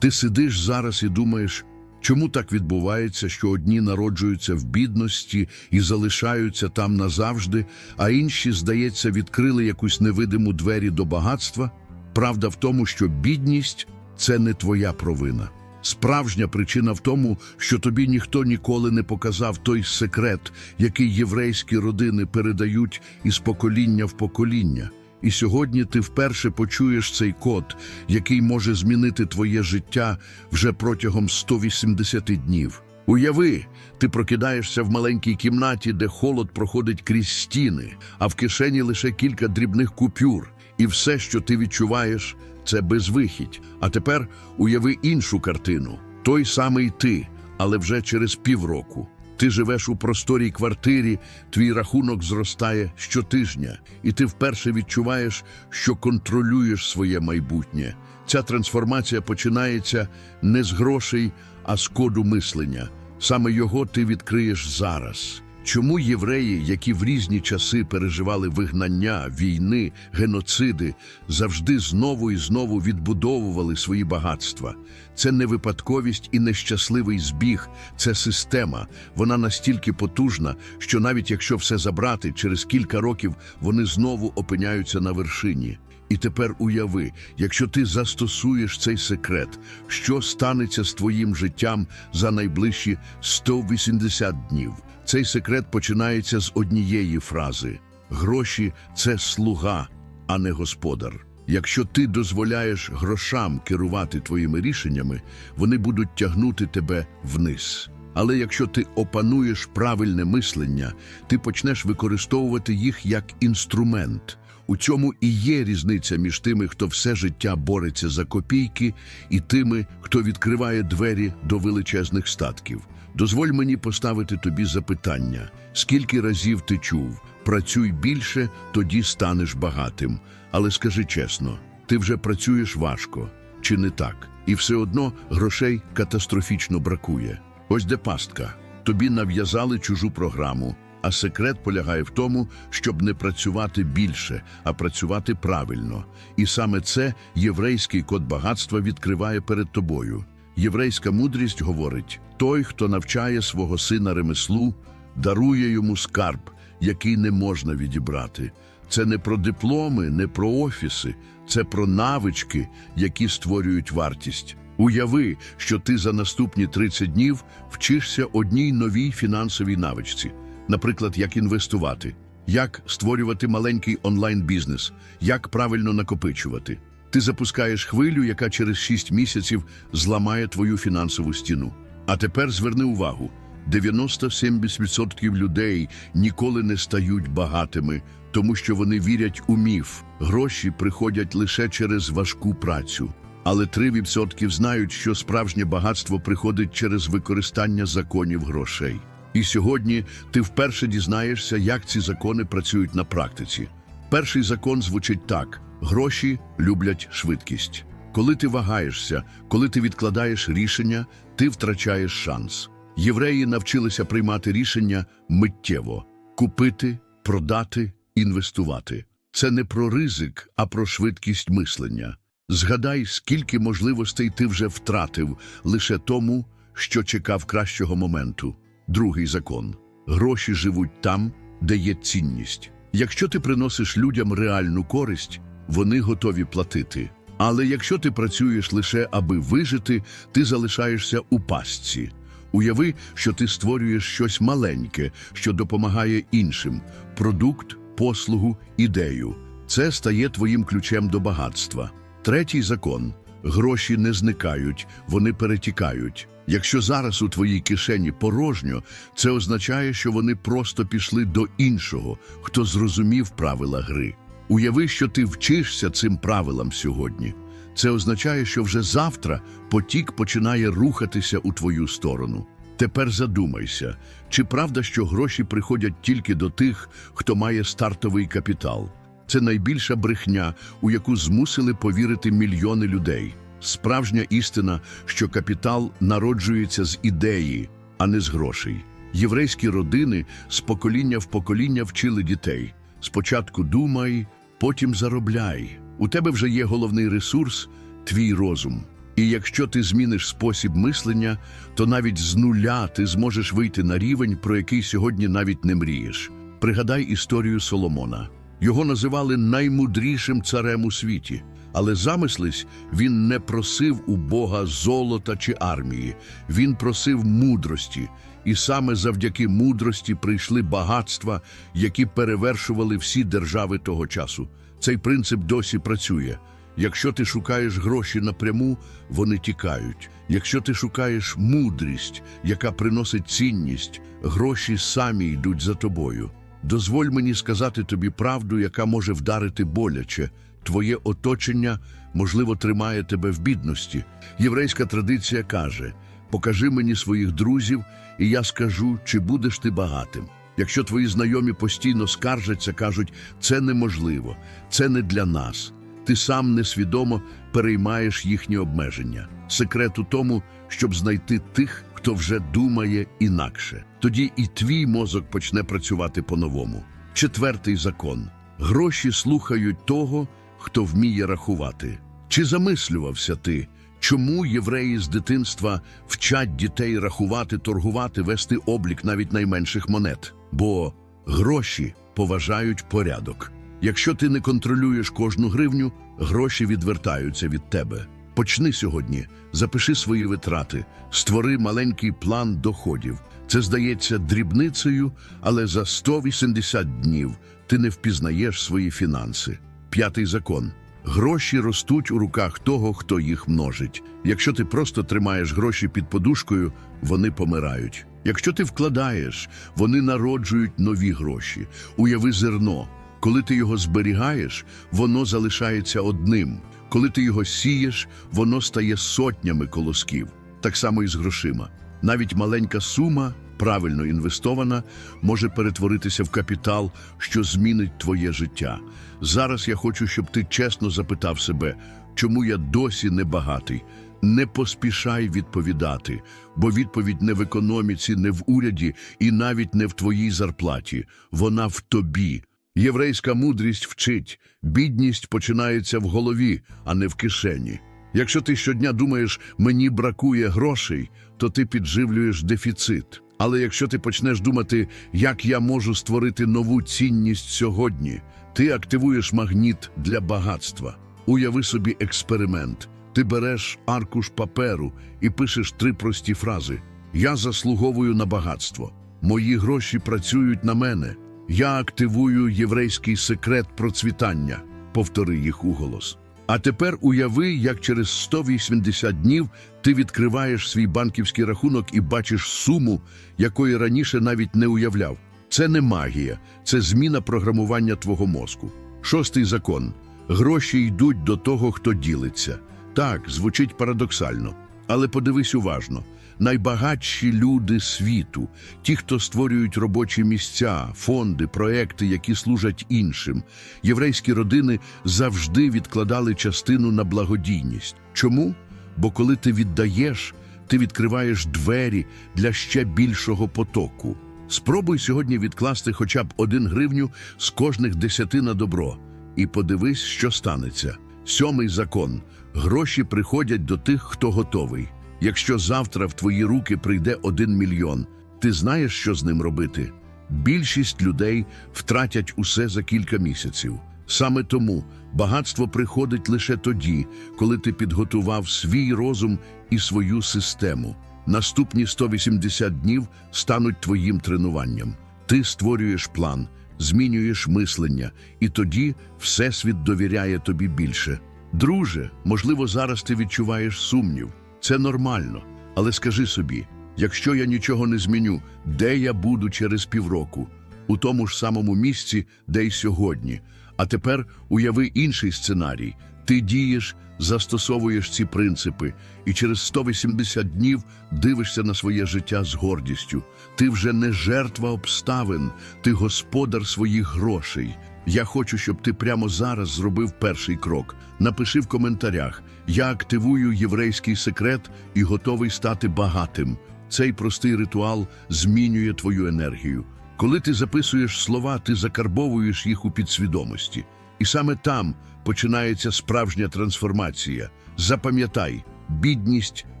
Ти сидиш зараз і думаєш, чому так відбувається, що одні народжуються в бідності і залишаються там назавжди, а інші, здається, відкрили якусь невидиму двері до багатства? Правда в тому, що бідність це не твоя провина. Справжня причина в тому, що тобі ніхто ніколи не показав той секрет, який єврейські родини передають із покоління в покоління. І сьогодні ти вперше почуєш цей код, який може змінити твоє життя вже протягом 180 днів. Уяви, ти прокидаєшся в маленькій кімнаті, де холод проходить крізь стіни, а в кишені лише кілька дрібних купюр, і все, що ти відчуваєш, це безвихідь. А тепер уяви іншу картину: той самий ти, але вже через півроку. Ти живеш у просторій квартирі, твій рахунок зростає щотижня, і ти вперше відчуваєш, що контролюєш своє майбутнє. Ця трансформація починається не з грошей, а з коду мислення. Саме його ти відкриєш зараз. Чому євреї, які в різні часи переживали вигнання, війни, геноциди, завжди знову і знову відбудовували свої багатства? Це не випадковість і нещасливий збіг, це система. Вона настільки потужна, що навіть якщо все забрати, через кілька років вони знову опиняються на вершині. І тепер уяви, якщо ти застосуєш цей секрет, що станеться з твоїм життям за найближчі 180 днів. Цей секрет починається з однієї фрази: гроші це слуга, а не господар. Якщо ти дозволяєш грошам керувати твоїми рішеннями, вони будуть тягнути тебе вниз. Але якщо ти опануєш правильне мислення, ти почнеш використовувати їх як інструмент. У цьому і є різниця між тими, хто все життя бореться за копійки, і тими, хто відкриває двері до величезних статків. Дозволь мені поставити тобі запитання: скільки разів ти чув, працюй більше, тоді станеш багатим. Але скажи чесно, ти вже працюєш важко, чи не так? І все одно грошей катастрофічно бракує. Ось де пастка. Тобі нав'язали чужу програму, а секрет полягає в тому, щоб не працювати більше, а працювати правильно. І саме це єврейський код багатства відкриває перед тобою. Єврейська мудрість говорить: той, хто навчає свого сина ремеслу, дарує йому скарб, який не можна відібрати. Це не про дипломи, не про офіси, це про навички, які створюють вартість. Уяви, що ти за наступні 30 днів вчишся одній новій фінансовій навичці, наприклад, як інвестувати, як створювати маленький онлайн-бізнес, як правильно накопичувати. Ти запускаєш хвилю, яка через 6 місяців зламає твою фінансову стіну. А тепер зверни увагу: 97% людей ніколи не стають багатими, тому що вони вірять у міф. Гроші приходять лише через важку працю. Але 3% знають, що справжнє багатство приходить через використання законів грошей. І сьогодні ти вперше дізнаєшся, як ці закони працюють на практиці. Перший закон звучить так: гроші люблять швидкість. Коли ти вагаєшся, коли ти відкладаєш рішення, ти втрачаєш шанс. Євреї навчилися приймати рішення миттєво купити, продати, інвестувати. Це не про ризик, а про швидкість мислення. Згадай, скільки можливостей ти вже втратив лише тому, що чекав кращого моменту. Другий закон: гроші живуть там, де є цінність. Якщо ти приносиш людям реальну користь, вони готові платити. Але якщо ти працюєш лише аби вижити, ти залишаєшся у пастці. Уяви, що ти створюєш щось маленьке, що допомагає іншим: продукт, послугу, ідею. Це стає твоїм ключем до багатства. Третій закон: гроші не зникають, вони перетікають. Якщо зараз у твоїй кишені порожньо, це означає, що вони просто пішли до іншого, хто зрозумів правила гри. Уяви, що ти вчишся цим правилам сьогодні. Це означає, що вже завтра потік починає рухатися у твою сторону. Тепер задумайся, чи правда, що гроші приходять тільки до тих, хто має стартовий капітал? Це найбільша брехня, у яку змусили повірити мільйони людей. Справжня істина, що капітал народжується з ідеї, а не з грошей. Єврейські родини з покоління в покоління вчили дітей. Спочатку думай, потім заробляй. У тебе вже є головний ресурс твій розум. І якщо ти зміниш спосіб мислення, то навіть з нуля ти зможеш вийти на рівень, про який сьогодні навіть не мрієш. Пригадай історію Соломона. Його називали наймудрішим царем у світі. Але замислись, він не просив у Бога золота чи армії, він просив мудрості, і саме завдяки мудрості прийшли багатства, які перевершували всі держави того часу. Цей принцип досі працює. Якщо ти шукаєш гроші напряму, вони тікають. Якщо ти шукаєш мудрість, яка приносить цінність, гроші самі йдуть за тобою. Дозволь мені сказати тобі правду, яка може вдарити боляче. Твоє оточення, можливо, тримає тебе в бідності. Єврейська традиція каже: покажи мені своїх друзів, і я скажу, чи будеш ти багатим. Якщо твої знайомі постійно скаржаться, кажуть, це неможливо, це не для нас. Ти сам несвідомо переймаєш їхні обмеження. Секрет у тому, щоб знайти тих, хто вже думає інакше. Тоді і твій мозок почне працювати по-новому. Четвертий закон: гроші слухають того, хто вміє рахувати. Чи замислювався ти, чому євреї з дитинства вчать дітей рахувати, торгувати, вести облік навіть найменших монет? Бо гроші поважають порядок. Якщо ти не контролюєш кожну гривню, гроші відвертаються від тебе. Почни сьогодні, запиши свої витрати, створи маленький план доходів. Це здається дрібницею, але за 180 днів ти не впізнаєш свої фінанси. П'ятий закон. Гроші ростуть у руках того, хто їх множить. Якщо ти просто тримаєш гроші під подушкою, вони помирають. Якщо ти вкладаєш, вони народжують нові гроші. Уяви зерно. Коли ти його зберігаєш, воно залишається одним. Коли ти його сієш, воно стає сотнями колосків. Так само і з грошима. Навіть маленька сума, правильно інвестована, може перетворитися в капітал, що змінить твоє життя. Зараз я хочу, щоб ти чесно запитав себе, чому я досі не багатий. Не поспішай відповідати, бо відповідь не в економіці, не в уряді і навіть не в твоїй зарплаті. Вона в тобі. Єврейська мудрість вчить, бідність починається в голові, а не в кишені. Якщо ти щодня думаєш, мені бракує грошей, то ти підживлюєш дефіцит. Але якщо ти почнеш думати, як я можу створити нову цінність сьогодні, ти активуєш магніт для багатства. Уяви собі експеримент. Ти береш аркуш паперу і пишеш три прості фрази: Я заслуговую на багатство. Мої гроші працюють на мене. Я активую єврейський секрет процвітання. Повтори їх уголос. А тепер уяви, як через 180 днів ти відкриваєш свій банківський рахунок і бачиш суму, якої раніше навіть не уявляв. Це не магія, це зміна програмування твого мозку. Шостий закон: гроші йдуть до того, хто ділиться. Так, звучить парадоксально, але подивись уважно. Найбагатші люди світу, ті, хто створюють робочі місця, фонди, проекти, які служать іншим. Єврейські родини завжди відкладали частину на благодійність. Чому? Бо коли ти віддаєш, ти відкриваєш двері для ще більшого потоку. Спробуй сьогодні відкласти хоча б один гривню з кожних десяти на добро. І подивись, що станеться. Сьомий закон: гроші приходять до тих, хто готовий. Якщо завтра в твої руки прийде один мільйон, ти знаєш, що з ним робити? Більшість людей втратять усе за кілька місяців. Саме тому багатство приходить лише тоді, коли ти підготував свій розум і свою систему. Наступні 180 днів стануть твоїм тренуванням. Ти створюєш план, змінюєш мислення, і тоді Всесвіт довіряє тобі більше. Друже, можливо, зараз ти відчуваєш сумнів. Це нормально. Але скажи собі, якщо я нічого не зміню, де я буду через півроку? У тому ж самому місці, де й сьогодні. А тепер уяви інший сценарій. Ти дієш, застосовуєш ці принципи, і через 180 днів дивишся на своє життя з гордістю. Ти вже не жертва обставин, ти господар своїх грошей. Я хочу, щоб ти прямо зараз зробив перший крок. Напиши в коментарях: я активую єврейський секрет і готовий стати багатим. Цей простий ритуал змінює твою енергію. Коли ти записуєш слова, ти закарбовуєш їх у підсвідомості. І саме там починається справжня трансформація. Запам'ятай, Бідність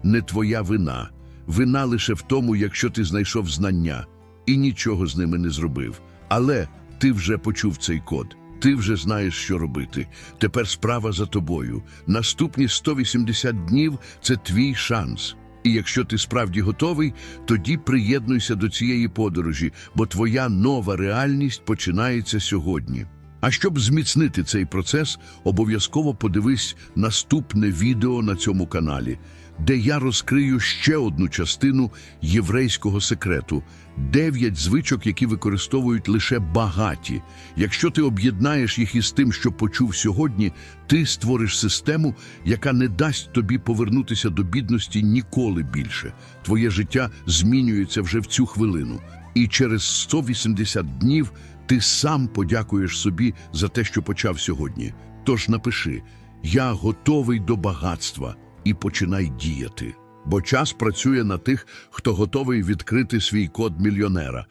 не твоя вина. Вина лише в тому, якщо ти знайшов знання і нічого з ними не зробив. Але ти вже почув цей код. Ти вже знаєш, що робити. Тепер справа за тобою. Наступні 180 днів це твій шанс. І якщо ти справді готовий, тоді приєднуйся до цієї подорожі, бо твоя нова реальність починається сьогодні. А щоб зміцнити цей процес, обов'язково подивись наступне відео на цьому каналі, де я розкрию ще одну частину єврейського секрету дев'ять звичок, які використовують лише багаті. Якщо ти об'єднаєш їх із тим, що почув сьогодні, ти створиш систему, яка не дасть тобі повернутися до бідності ніколи більше. Твоє життя змінюється вже в цю хвилину. І через 180 днів ти сам подякуєш собі за те, що почав сьогодні. Тож напиши: Я готовий до багатства і починай діяти. Бо час працює на тих, хто готовий відкрити свій код мільйонера.